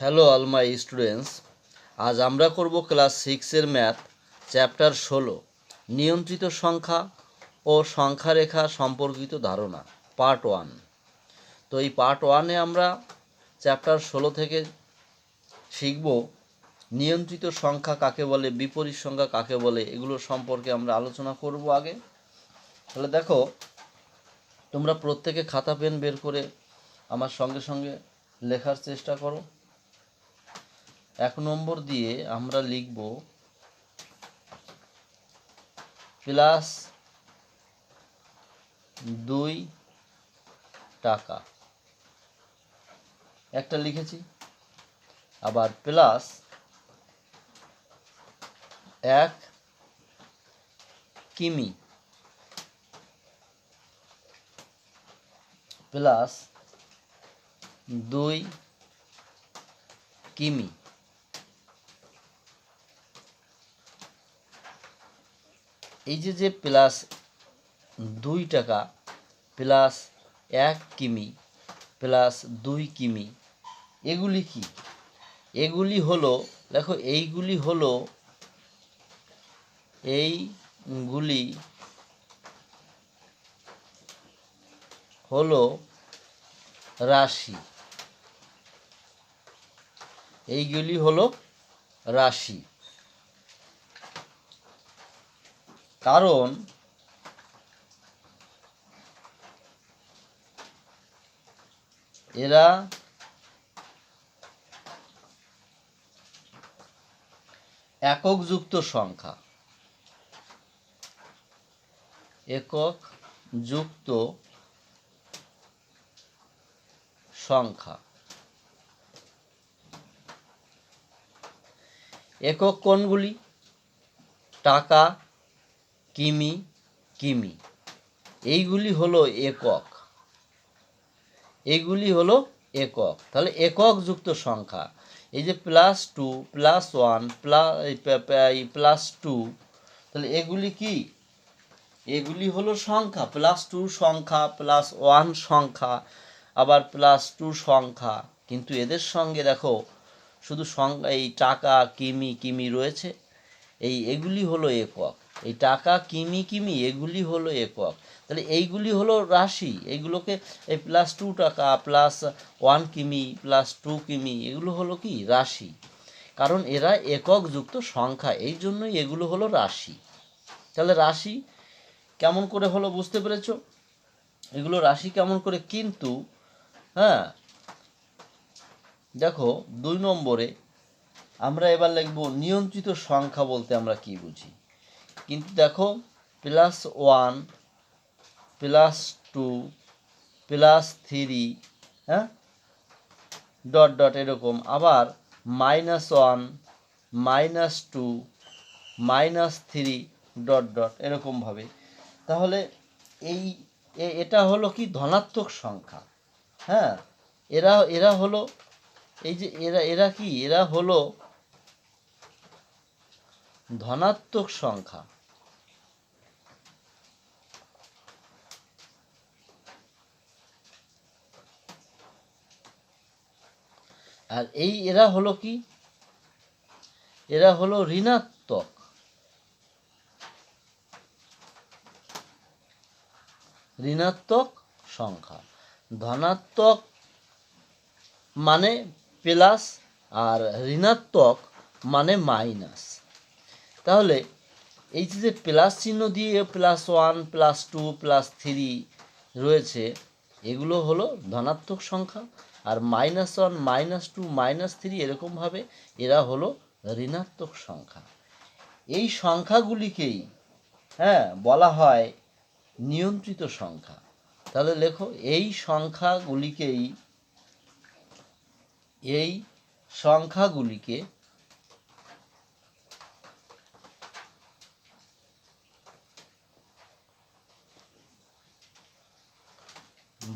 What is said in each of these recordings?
Hello all my students আজ আমরা করব ক্লাস সিক্সের ম্যাথ চ্যাপ্টার ষোলো, নিয়ন্ত্রিত সংখ্যা ও সংখ্যারেখা সম্পর্কিত ধারণা পার্ট ওয়ান তো এই পার্ট ওয়ানে আমরা চ্যাপ্টার ষোলো থেকে শিখব নিয়ন্ত্রিত সংখ্যা কাকে বলে, বিপরীত সংখ্যা কাকে বলে, এগুলো সম্পর্কে আমরা আলোচনা করব আগে। তাহলে দেখো, তোমরা প্রত্যেকে খাতা, পেন বের করে আমার সঙ্গে সঙ্গে লেখার চেষ্টা করো। এক নম্বর দিয়ে আমরা লিখব প্লাস দুই টাকা। একটা লিখেছি, আবার প্লাস এক কিমি প্লাস দুই কিমি। এই যে যে প্লাস দুই টাকা প্লাস এক কিমি প্লাস দুই কিমি, এগুলি কি? এগুলি হলো, দেখো এইগুলি হলো এইগুলি হলো রাশি। এইগুলি হলো রাশি। কারণ এরা এককযুক্ত সংখ্যা। একক যুক্ত সংখ্যা। একক কোনগুলি? টাকা কিমি কিমি। এইগুলি হলো একক। এইগুলি হলো একক। তাহলে একক যুক্ত সংখ্যা। এই যে plus two plus one plus plus two তাহলে এগুলি কি? এগুলি হলো সংখ্যা। প্লাস টু সংখ্যা প্লাস ওয়ান সংখ্যা, আবার প্লাস টু সংখ্যা। কিন্তু এদের সঙ্গে দেখো, শুধু সংখ্যা, এই টাকা, কিমি কিমি রয়েছে। এই, এগুলি হলো একক। এই টাকা, কিমি কিমি, এগুলি হলো একক। তাহলে এইগুলি হলো রাশি। এইগুলোকে এই প্লাস টু টাকা প্লাস ওয়ান কিমি প্লাস টু কিমি, এগুলো হলো কি? রাশি। কারণ এরা একক যুক্ত সংখ্যা, এই জন্যই এগুলো হলো রাশি। তাহলে রাশি কেমন করে হলো বুঝতে পেরেছ? এগুলো রাশি কেমন করে? কিন্তু হ্যাঁ দেখো, দুই নম্বরে আমরা এবার লিখব নিয়ন্ত্রিত সংখ্যা বলতে আমরা কি বুঝি? কিন্তু দেখো plus one plus two plus three হ্যাঁ? ডট ডট এরকম। আবার minus one minus two minus three dot dot এরকমভাবে। তাহলে এই এটা হলো কি? ধনাত্মক সংখ্যা হ্যাঁ? এরা এরা হলো, এই যে এরা এরা কি? এরা হলো ধনাত্মক সংখ্যা। আর এই এরা হলো কি? এরা হলো ঋণাত্মক। ঋণাত্মক সংখ্যা। ধনাত্মক মানে প্লাস আর ঋণাত্মক মানে মাইনাস। তাহলে এই যে প্লাস চিহ্ন দিয়ে plus one, plus two, plus three রয়েছে, এগুলো হলো ধনাত্মক সংখ্যা। আর minus one minus two minus three এরকমভাবে এরা হলো ঋণাত্মক সংখ্যা। এই সংখ্যাগুলিকেই হ্যাঁ বলা হয় নিয়ন্ত্রিত সংখ্যা। তাহলে লেখো, এই সংখ্যাগুলিকেই, এই সংখ্যাগুলিকে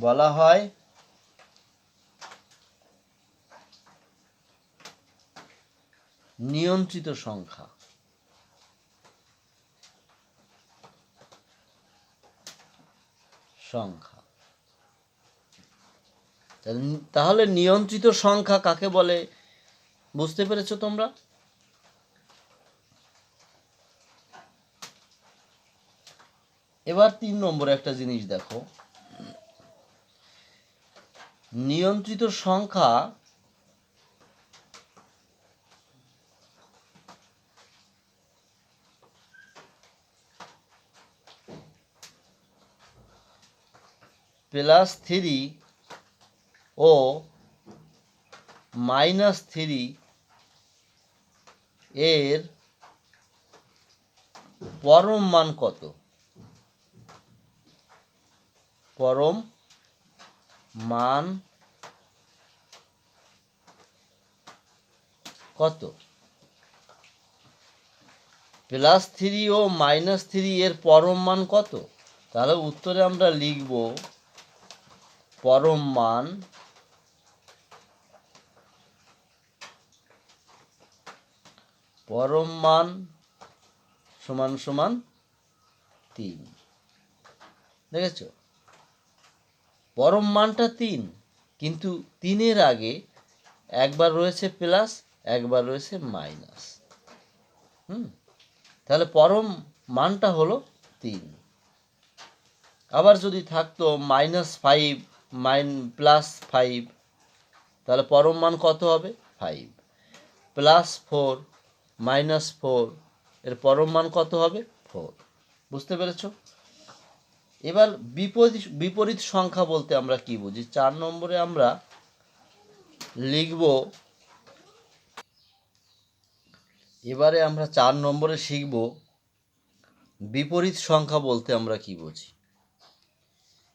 বলা হয় নিয়ন্ত্রিত সংখ্যা। সংখ্যা। তাহলে- নিয়ন্ত্রিত সংখ্যা কাকে বলে? বুঝতে পেরেছ তোমরা? এবার তিন নম্বরে একটা জিনিস দেখো। নিয়ন্ত্রিত সংখ্যা প্লাস থ্রি ও মাইনাস থ্রি এর পরম মান কত? পরম মান কত? প্লাস থ্রি ও মাইনাস থ্রি এর পরম মান কত? তাহলে উত্তরে আমরা লিখব পরম মান পরম মান সমান সমান তিন। দেখেছ? পরম মানটা তিন, কিন্তু তিনের আগে একবার রয়েছে প্লাস, একবার রয়েছে মাইনাস। হুম? তাহলে পরম মানটা হলো তিন। আবার যদি থাকতো মাইনাস ফাইভ মাইন প্লাস ফাইভ। তাহলে পরম মান কত হবে? Five. Plus four, minus four, এর পরম মান কত হবে? ফোর। বুঝতে পেরেছ? এবার বিপরীত বিপরীত সংখ্যা বলতে আমরা কি বুঝি? চার নম্বরে আমরা লিখব, এবারে আমরা চার নম্বরে শিখব, বিপরীত সংখ্যা বলতে আমরা কি বুঝি?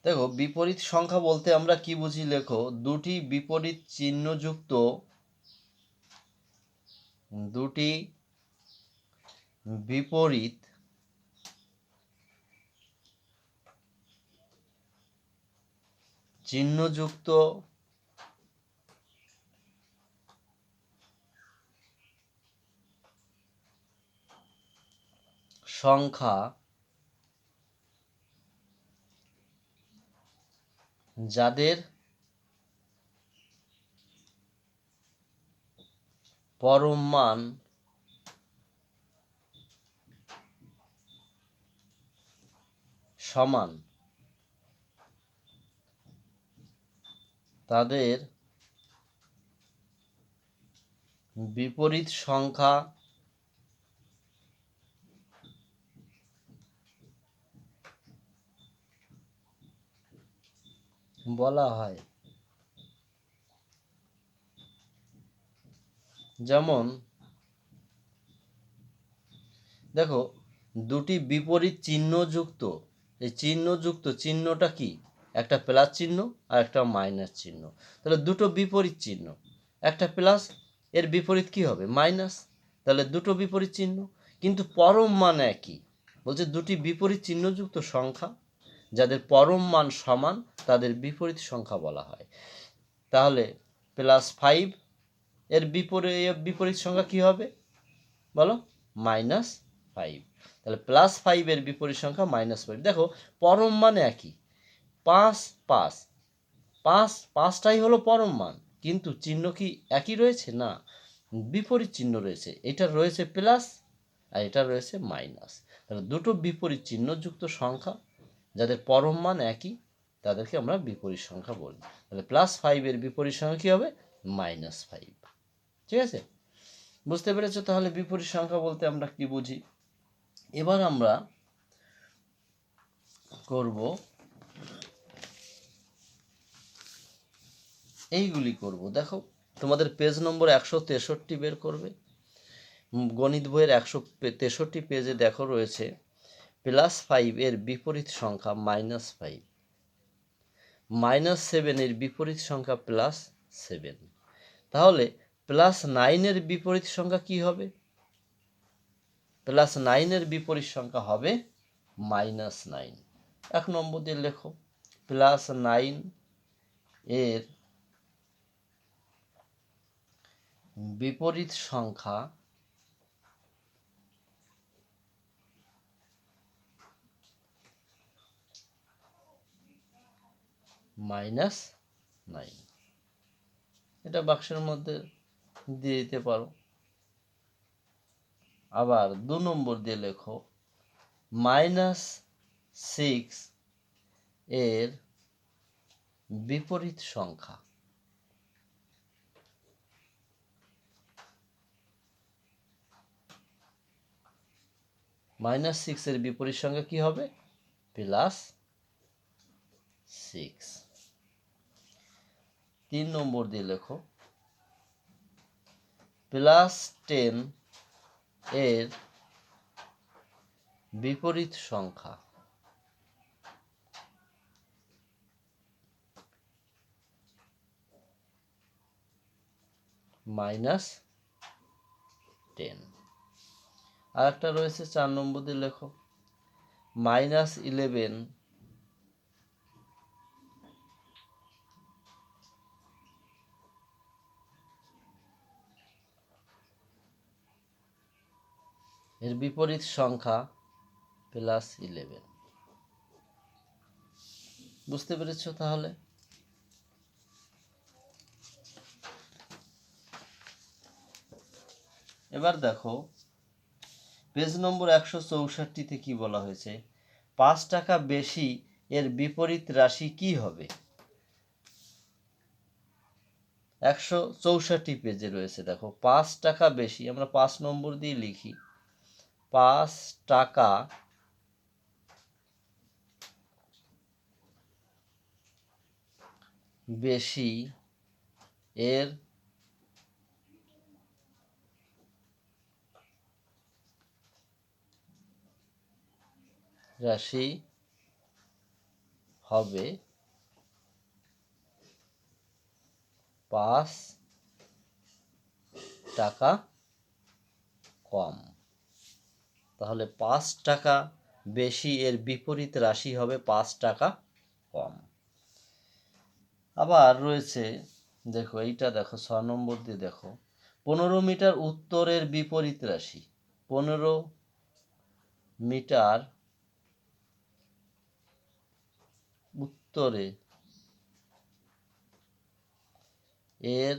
দেখো, বিপরীত সংখ্যা বলতে আমরা কি বুঝি? লেখো, দুটি বিপরীত চিহ্নযুক্ত, দুটি বিপরীত চিহ্নযুক্ত সংখ্যা যাদের পরম মান সমান তাদের বিপরীত সংখ্যা বলা হয়। যেমন, দেখো, দুটি বিপরীত চিহ্নযুক্ত। এই চিহ্নযুক্ত চিহ্নটা কি? একটা প্লাস চিহ্ন আর একটা মাইনাস চিহ্ন। তাহলে দুটো বিপরীত চিহ্ন। একটা প্লাস, এর বিপরীত কি হবে? মাইনাস। তাহলে দুটো বিপরীত চিহ্ন। কিন্তু পরম মান একই। বলছে দুটি বিপরীত চিহ্নযুক্ত সংখ্যা, যাদের পরম মান সমান তাদের বিপরীত সংখ্যা বলা হয়। তাহলে প্লাস ফাইভ এর বিপরীত বিপরীত সংখ্যা কি হবে? বলো মাইনাস ফাইভ তাহলে প্লাস ফাইভের বিপরীত সংখ্যা মাইনাস ফাইভ দেখো, পরম মান একই। পাঁচ পাঁচ। পাঁচ, পাঁচটাই হলো পরম মান। কিন্তু চিহ্ন কি একই রয়েছে? না। বিপরীত চিহ্ন রয়েছে। এটা রয়েছে প্লাস আর এটা রয়েছে মাইনাস তাহলে দুটো বিপরীত চিহ্নযুক্ত সংখ্যা, যাদের পরম মান একই তাদেরকে আমরা বিপরীত সংখ্যা বলি। তাহলে প্লাস ফাইভের বিপরীত সংখ্যা কী হবে? মাইনাস ফাইভ ঠিক আছে? বুঝতে পেরেছ? তাহলে বিপরীত সংখ্যা বলতে আমরা কি বুঝি? এবার আমরা করব, এইগুলি করব। দেখো, তোমাদের পেজ নম্বর একশো তেষট্টি বের করবে। গণিত বইয়ের একশো তেষট্টি পেজে দেখো রয়েছে প্লাস ফাইভ এর বিপরীত সংখ্যা মাইনাস ফাইভ মাইনাস সেভেনের বিপরীত সংখ্যা প্লাস সেভেন তাহলে প্লাস নাইনের বিপরীত সংখ্যা কি হবে? প্লাস নাইনের বিপরীত সংখ্যা হবে মাইনাস নাইন এক নম্বর দিয়ে লেখো। প্লাস নাইন এর বিপরীত সংখ্যা মাইনাস নাইন। এটা বাক্সের মধ্যে দিয়ে দিতে পারো। আবার দু নম্বর দিয়ে লেখো, মাইনাস সিক্স এর বিপরীত সংখ্যা। মাইনাস সিক্সের বিপরীত সংখ্যা কি হবে? Plus six. তিন নম্বর দিয়ে লেখো। প্লাস টেন এর বিপরীত সংখ্যা। মাইনাস টেন আর একটা রয়েছে, চার নম্বর দিয়ে লেখো। মাইনাস ইলেভেন এর বিপরীত সংখ্যা প্লাস ইলেভেন বুঝতে পেরেছ তাহলে? এবার দেখো পেজ নম্বর একশো চৌষট্টিতে কি বলা হয়েছে? পাঁচ টাকা বেশি এর বিপরীত রাশি কি হবে? একশো চৌষট্টি পেজে রয়েছে, দেখো, পাঁচ টাকা বেশি, আমরা পাঁচ নম্বর দিয়ে লিখি। পাঁচ টাকা বেশি এর রাশি হবে পাঁচ টাকা কম। তাহলে পাঁচ টাকা বেশি এর বিপরীত রাশি হবে পাঁচ টাকা কম। আবার রয়েছে, দেখো এইটা দেখো, ছ নম্বর দিয়ে দেখো, পনেরো মিটার উত্তরের বিপরীত রাশি, পনেরো মিটার উত্তরে এর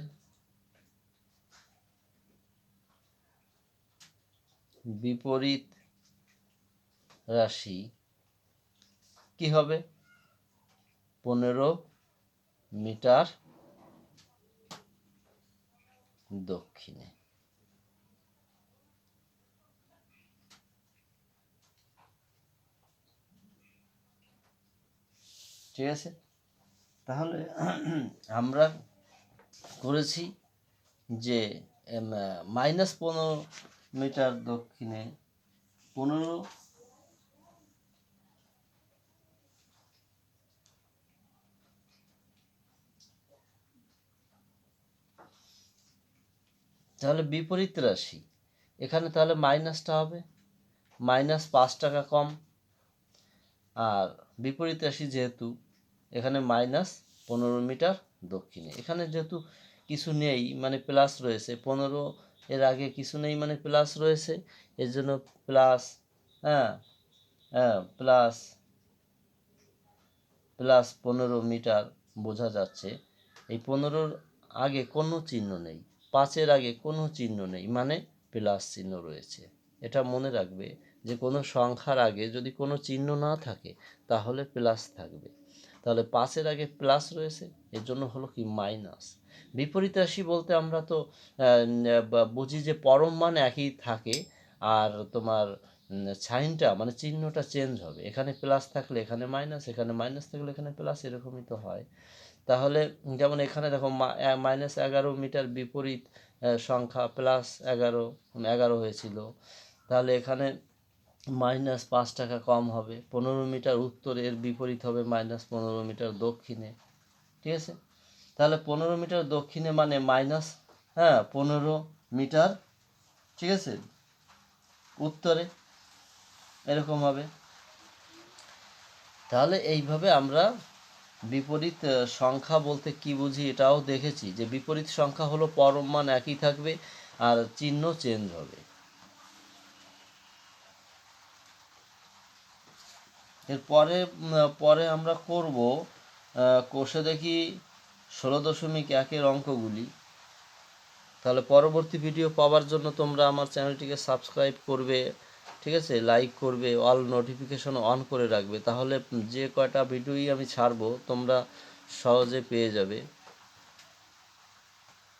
বিপরীত রাশি কি হবে? পনেরো মিটার দক্ষিণে। ঠিক আছে? তাহলে আমরা করেছি যে মাইনাস পনেরো মিটার দক্ষিণে পনেরো। তাহলে বিপরীত রাশি। এখানে তাহলে মাইনাসটা হবে। মাইনাস পাঁচ টাকা কম। আর বিপরীত রাশি যেহেতু, এখানে মাইনাস পনেরো মিটার দক্ষিণে। এখানে যেহেতু কিছু নেই মানে প্লাস রয়েছে, পনেরো এর আগে কিছু নেই মানে প্লাস রয়েছে, এর জন্য প্লাস হ্যাঁ হ্যাঁ প্লাস প্লাস পনেরো মিটার বোঝা যাচ্ছে। এই পনেরোর আগে কোনো চিহ্ন নেই, পাঁচের আগে কোনো চিহ্ন নেই মানে প্লাস চিহ্ন রয়েছে। এটা মনে রাখবে যে কোনো সংখ্যার আগে যদি কোনো চিহ্ন না থাকে, তাহলে প্লাস থাকবে। তাহলে পাঁচের আগে প্লাস রয়েছে, এর জন্য হলো কি মাইনাস বিপরীত রাশি বলতে আমরা তো বুঝি যে পরম মান একই থাকে, আর তোমার সাইনটা মানে চিহ্নটা চেঞ্জ হবে। এখানে প্লাস থাকলে এখানে মাইনাস এখানে মাইনাস থাকলে এখানে প্লাস এরকমই তো হয়। তাহলে যেমন এখানে দেখো মাইনাস এগারো মিটার বিপরীত সংখ্যা প্লাস এগারো এগারো হয়েছিল। তাহলে এখানে মাইনাস পাঁচ টাকা কম হবে। পনেরো মিটার উত্তরের বিপরীত হবে মাইনাস পনেরো মিটার দক্ষিণে। ঠিক আছে? তাহলে পনেরো মিটার দক্ষিণে মানে মাইনাস হ্যাঁ পনেরো মিটার, ঠিক আছে? উত্তরে এরকম হবে। তাহলে এইভাবে আমরা বিপরীত সংখ্যা বলতে কি বুঝি এটাও দেখেছি যে বিপরীত সংখ্যা হলো পরম মান একই থাকবে আর চিহ্ন চেঞ্জ হবে। এরপরে পরে আমরা করব কোষে দেখি ষোলো দশমিক একের অঙ্কগুলি। তাহলে পরবর্তী ভিডিও পাওয়ার জন্য তোমরা আমার চ্যানেলটিকে সাবস্ক্রাইব করবে, ঠিক আছে? লাইক করবে, অল নোটিফিকেশন অন করে রাখবে। তাহলে যে কয়টা ভিডিওই আমি ছাড়বো, তোমরা সহজে পেয়ে যাবে।